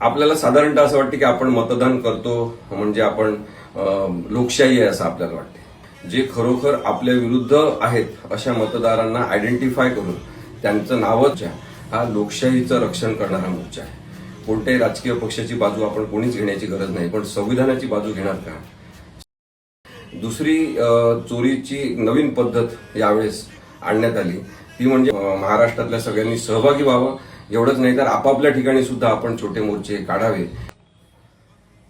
आपल्याला साधारणतः असं वाटतं की आपण मतदान करतो म्हणजे आपण लोकशाही आहे असं आपल्याला वाटते. जे खरोखर आपल्या विरुद्ध आहेत अशा मतदारांना आयडेंटिफाय करून त्यांचं नावच आहे, हा लोकशाहीचं रक्षण करणारा मोर्चा आहे. कोणत्याही राजकीय पक्षाची बाजू आपण कोणीच घेण्याची गरज नाही पण संविधानाची बाजू घेणार का? दुसरी चोरीची नवीन पद्धत यावेळेस आणण्यात आली. ती म्हणजे महाराष्ट्रातल्या सगळ्यांनी सहभागी व्हावं. एवढंच नाही तर आपापल्या ठिकाणी सुद्धा आपण छोटे मोर्चे काढावे.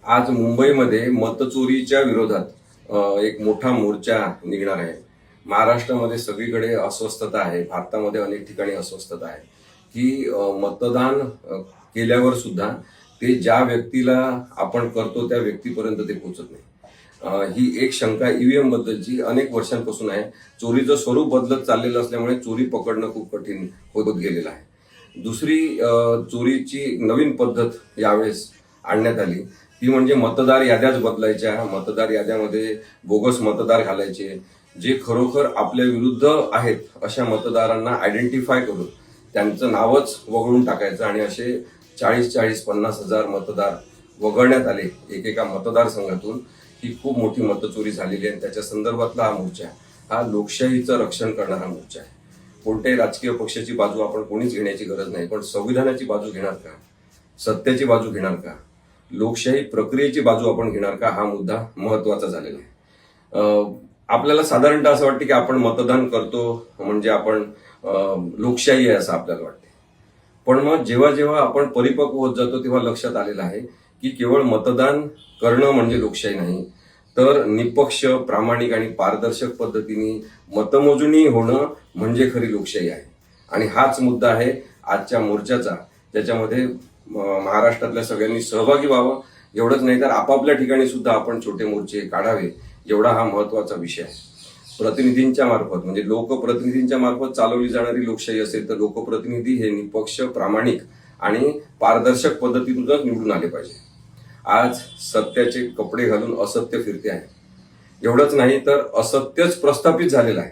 आज मुंबईमध्ये मतचोरीच्या विरोधात एक मोठा मोर्चा निघणार आहे. महाराष्ट्रामध्ये सगळीकडे अस्वस्थता आहे. भारतामध्ये अनेक ठिकाणी अस्वस्थता आहे. की मतदान केल्यावर सुद्धा ते ज्या व्यक्तीला आपण करतो त्या व्यक्तीपर्यंत ते पोहोचत नाही. ही एक शंका ईव्हीएम बद्दलची अनेक वर्षांपासून आहे. चोरीचं स्वरूप बदलत चाललेलं असल्यामुळे चोरी पकडणं खूप कठीण होत गेलेलं आहे. दुसरी चोरीची नवीन पद्धत यावेळेस आणण्यात आली. ती म्हणजे मतदार याद्याच बदलायच्या. मतदार याद्यामध्ये बोगस मतदार घालायचे जे खरोखर आपल्या विरुद्ध आहेत अशा मतदारांना आयडेंटिफाय करून त्यांचं नावच वगळून टाकायचं आणि असे चाळीस चाळीस पन्नास हजार मतदार वगळण्यात आले एकेका मतदारसंघातून ही खूप मोठी मतचोरी झालेली आहे आणि त्याच्या संदर्भातला हा मोर्चा हा लोकशाहीचं रक्षण करणारा मोर्चा आहे. कोणत्याही राजकीय पक्षाची बाजू आपण कोणीच घेण्याची गरज नाही. पण संविधानाची बाजू घेणार का? सत्याची बाजू घेणार का? लोकशाही प्रक्रियेची बाजू आपण घेणार का? हा मुद्दा महत्त्वाचा झालेला आहे. आपल्याला साधारणतः असं वाटतं की आपण मतदान करतो म्हणजे आपण लोकशाही आहे असं आपल्याला वाटते. पण मग जेव्हा जेव्हा आपण परिपक्व होत जातो तेव्हा लक्षात आलेलं आहे की केवळ मतदान करणं म्हणजे लोकशाही नाही तर निपक्ष प्रामाणिक आणि पारदर्शक पद्धतीने मतमोजणी होणं म्हणजे खरी लोकशाही आहे. आणि हाच मुद्दा आहे आजच्या मोर्चाचा ज्याच्यामध्ये महाराष्ट्रातल्या सगळ्यांनी सहभागी व्हावं. एवढंच नाही तर आपापल्या ठिकाणी सुद्धा आपण छोटे मोर्चे काढावे एवढा हा महत्त्वाचा विषय आहे. प्रतिनिधींच्या मार्फत म्हणजे लोकप्रतिनिधींच्या मार्फत चालवली जाणारी लोकशाही असेल तर लोकप्रतिनिधी हे निपक्ष प्रामाणिक आणि पारदर्शक पद्धतीतूनच निवडून आले पाहिजे. आज सत्याचे कपडे घालून असत्य फिरते आहे. एवढंच नाही तर असत्यच प्रस्थापित झालेलं आहे.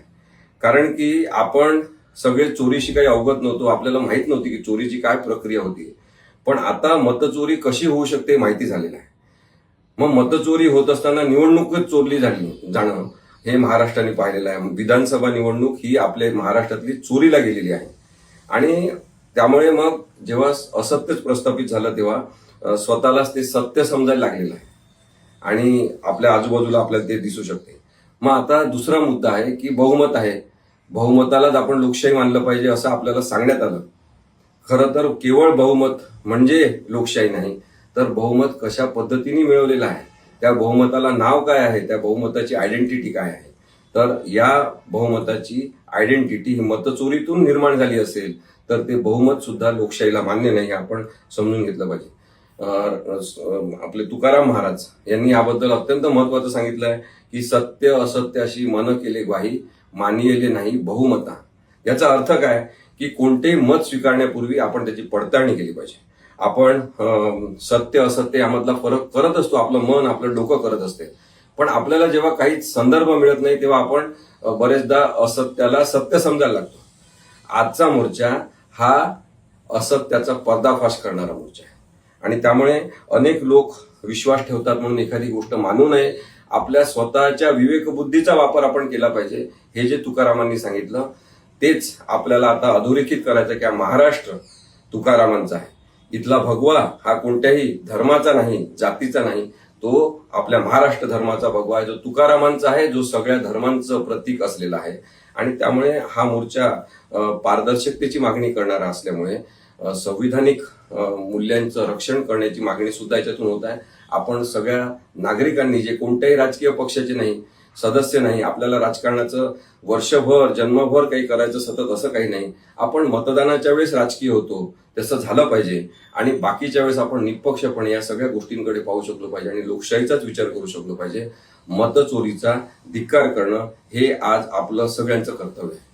कारण की आपण सगळे चोरीशी काही अवगत नव्हतो आपल्याला माहीत नव्हती की चोरीची काय प्रक्रिया होती. पण आता मतचोरी कशी होऊ शकते हे माहिती झालेलं आहे. मग मतचोरी होत असताना निवडणूकच चोरली झाली जाणं हे महाराष्ट्राने पाहिलेलं आहे. विधानसभा निवडणूक ही आपल्या महाराष्ट्रातली चोरीला गेलेली आहे. आणि त्यामुळे मग जेव्हा असत्यच प्रस्थापित झालं तेव्हा स्वतःलाच ते सत्य समजायला लागलेलं आहे. आणि आपल्या आजूबाजूला आपल्याला ते दिसू शकते. मग आता दुसरा मुद्दा आहे की बहुमत आहे. बहुमतालाच आपण लोकशाही मानलं पाहिजे असं आपल्याला सांगण्यात आलं. खरं तर केवळ बहुमत म्हणजे लोकशाही नाही तर बहुमत कशा पद्धतीने मिळवलेलं आहे? त्या बहुमताला नाव काय आहे? त्या बहुमताची आयडेंटिटी काय आहे? तर या बहुमताची आयडेंटिटी ही मतचोरीतून निर्माण झाली असेल तर ते बहुमत सुद्धा लोकशाहीला मान्य नाही आपण समजून घेतलं पाहिजे. आपले तुकाराम महाराज यांनी याबद्दल अत्यंत महत्वाचं सांगितलं आहे की सत्य असत्य अशी मन केले ग्वाही मानियले नाही बहुमता. याचा अर्थ काय? की कोणतेही मत स्वीकारण्यापूर्वी आपण त्याची पडताळणी केली पाहिजे. आपण सत्य असत्य यामधला फरक करत असतो आपलं मन आपलं डोकं करत असते. पण आपल्याला जेव्हा काही संदर्भ मिळत नाही तेव्हा आपण बरेचदा असत्याला सत्य समजायला लागतो. आजचा मोर्चा हा असत्याचा पर्दाफाश करणारा मोर्चा आहे. आणि त्यामुळे अनेक लोक विश्वास ठेवतात म्हणून एखादी गोष्ट मानू नये. आपल्या स्वतःच्या विवेकबुद्धीचा वापर आपण केला पाहिजे. हे जे तुकारामांनी सांगितलं तेच आपल्याला आता अधोरेखित करायचं की महाराष्ट्र तुकारामांचा आहे. इथला भगवा हा कोणत्याही धर्माचा नाही जातीचा नाही. तो आपल्या महाराष्ट्र धर्माचा भगवा आहे. जो तुकारामांचा आहे जो सगळ्या धर्मांचं प्रतीक असलेला आहे. आणि त्यामुळे हा मोर्चा पारदर्शकतेची मागणी करणारा असल्यामुळे संविधानिक मूल्यांचं रक्षण करण्याची मागणी सुद्धा याच्यातून होत आहे. आपण सगळ्या नागरिकांनी जे कोणत्याही राजकीय पक्षाचे नाही सदस्य नाही आपल्याला राजकारणाचं वर्षभर जन्मभर काही करायचं सतत असं काही नाही. आपण मतदानाच्या वेळेस राजकीय होतो तसं झालं पाहिजे. आणि बाकीच्या वेळेस आपण निपक्षपणे या सगळ्या गोष्टींकडे पाहू शकलो पाहिजे आणि लोकशाहीचाच विचार करू शकलो पाहिजे. मतचोरीचा धिक्कार करणं हे आज आपलं सगळ्यांचं कर्तव्य आहे.